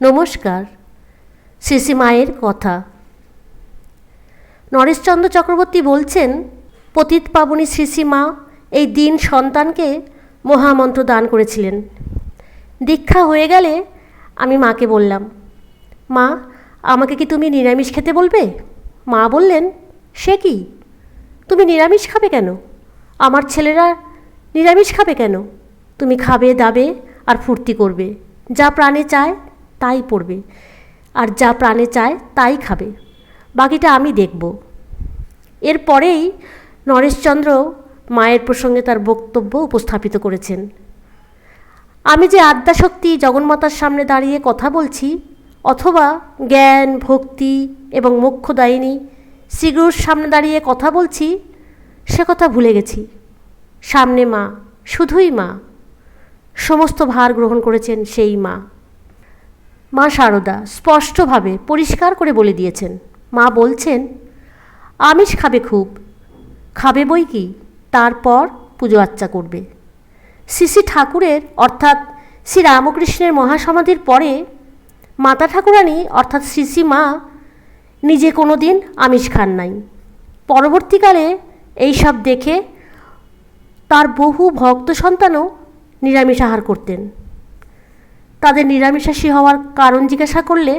নমস্কার শ্রী মায়ের কথা। নরেশচন্দ্র চক্রবর্তী বলছেন, পতিত পাবনী শ্রী মা এই দিন সন্তানকে মহামন্ত্র দান করেছিলেন। দীক্ষা হয়ে গেলে আমি মাকে বললাম, মা, আমাকে কি তুমি নিরামিষ খেতে বলবে? মা বললেন, সে কি? তুমি নিরামিষ খাবে কেন? আমার ছেলেরা নিরামিষ খাবে কেন? তুমি খাবে, দাবে আর ফুর্তি করবে, যা প্রাণে চায় তাই পড়বে। আর যা প্রাণে চায় তাই খাবে। বাকিটা আমি দেখব। এরপরেই নরেশচন্দ্র মায়ের প্রসঙ্গে তার বক্তব্য উপস্থাপিত করেছেন। আমি যে আদ্যাশক্তি জগন্মাতার সামনে দাঁড়িয়ে কথা বলছি, অথবা জ্ঞান, ভক্তি এবং মোক্ষদায়িনী শ্রীগুরুর সামনে দাঁড়িয়ে কথা বলছি, সে কথা ভুলে গেছি। সামনে মা, শুধুই মা। সমস্ত ভার গ্রহণ করেছেন সেই মা। মা শারদা স্পষ্টভাবে পরিষ্কার করে বলে দিয়েছেন। মা বলছেন, আমিষ খাবে খুব। খাবে বই কি? তারপর পুজো আচ্চা করবে। শ্রী ঠাকুরের, অর্থাৎ শ্রী রামকৃষ্ণের মহাসমাধির পরে মাতা ঠাকুরানী, অর্থাৎ শ্রী মা, নিজে কোনো দিন আমিষ খান নাই। পরবর্তীকালে এইসব দেখে তার বহু ভক্ত সন্তানও নিরামিষ আহার করতেন। তাদের নিরামিষাশী হওয়ার কারণ জিজ্ঞাসা করলে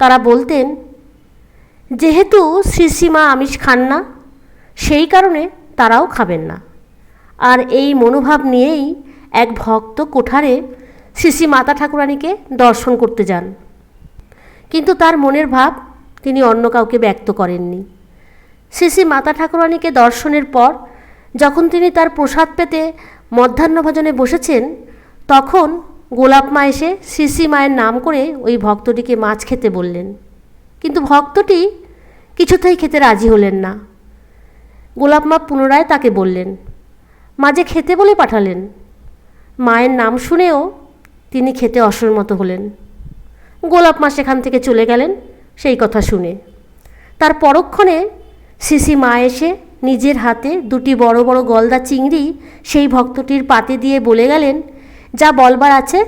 তারা বলতেন, যেহেতু শ্রী শ্রীমা আমিষ খান না, সেই কারণে তারাও খাবেন না। আর এই মনোভাব নিয়েই এক ভক্ত কোঠারে শ্রী মাতা ঠাকুরানীকে দর্শন করতে যান। কিন্তু তার মনের ভাব তিনি অন্য কাউকে ব্যক্ত করেননি। শ্রী মাতা ঠাকুরানীকে দর্শনের পর যখন তিনি তার প্রসাদ পেতে মধ্যাহ্নভোজনে বসেছেন, তখন গোলাপ মা এসে শ্রী মায়ের নাম করে ওই ভক্তটিকে মাছ খেতে বললেন। কিন্তু ভক্তটি কিছুতেই খেতে রাজি হলেন না। গোলাপ মা পুনরায় তাকে বললেন মাঝে খেতে বলে পাঠালেন? মায়ের নাম শুনেও তিনি খেতে অসম্মত হলেন। গোলাপ মা সেখান থেকে চলে গেলেন, সেই কথা শুনে। তার পরক্ষণে সিসি মা এসে নিজের হাতে দুটি বড় বড় গলদা চিংড়ি সেই ভক্তটির পাতে দিয়ে বলে গেলেন যা বলবার আছে,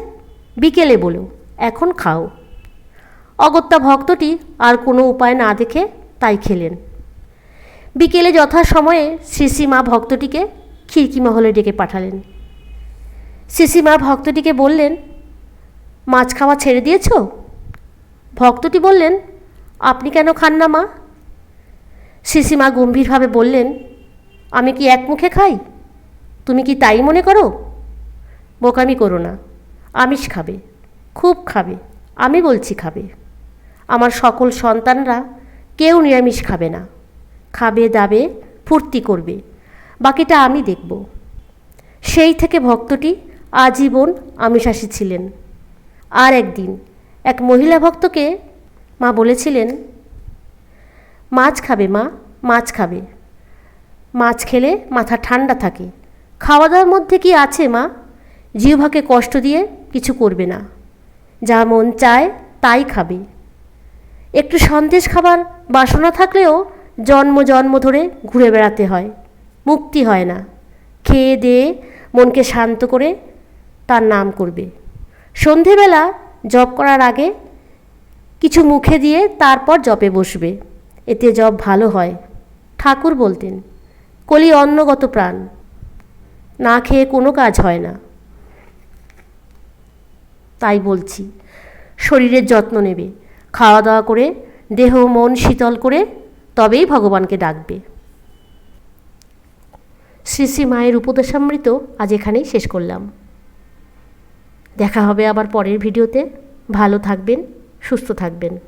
বিকেলে বলো, এখন খাও। অগত্যা ভক্তটি আর কোনো উপায় না দেখে তাই খেলেন। বিকেলে যথাসময়ে শ্রীশ্রীমা ভক্তটিকে খিড়কি মহলে ডেকে পাঠালেন। শ্রীশ্রীমা ভক্তটিকে বললেন, মাছ খাওয়া ছেড়ে দিয়েছ? ভক্তটি বললেন, আপনি কেন খান না মা? শ্রীশ্রীমা গম্ভীরভাবে বললেন, আমি কি এক মুখে খাই? তুমি কি তাই মনে করো? বোকামি করো না। আমিষ খাবে, খুব খাবে, আমি বলছি খাবে। আমার সকল সন্তানরা কেউ নিরামিষ খাবে না। খাবে, দাবে, ফুর্তি করবে। বাকিটা আমি দেখব। সেই থেকে ভক্তটি আজীবন আমিষাসী ছিলেন। আর একদিন এক মহিলা ভক্তকে মা বলেছিলেন, মাছ খাবে মা, মাছ খাবে। মাছ খেলে মাথা ঠান্ডা থাকে। খাওয়া দাওয়ার মধ্যে কি আছে মা? জিহ্বাকে কষ্ট দিয়ে কিছু করবে না। যা মন চায় তাই খাবে। একটু সন্দেশ খাবার বাসনা থাকলেও জন্ম জন্ম ধরে ঘুরে বেড়াতে হয়, মুক্তি হয় না। খেয়ে দিয়ে মনকে শান্ত করে তার নাম করবে। সন্ধেবেলা জপ করার আগে কিছু মুখে দিয়ে তারপর জপে বসবে। এতে জপ ভালো হয়, ঠাকুর বলতেন, কলি অন্নগত প্রাণ, না খেয়ে কোনো কাজ হয় না। তাই বলছি। শরীরের যত্ন নেবে। খাওয়া দাওয়া করে, দেহ মন শীতল করে, তবেই ভগবানকে ডাকবে। শ্রী শ্রী মায়ের উপদেশামৃত আজ এখানেই শেষ করলাম। দেখা হবে আবার পরের ভিডিওতে। ভালো থাকবেন, সুস্থ থাকবেন।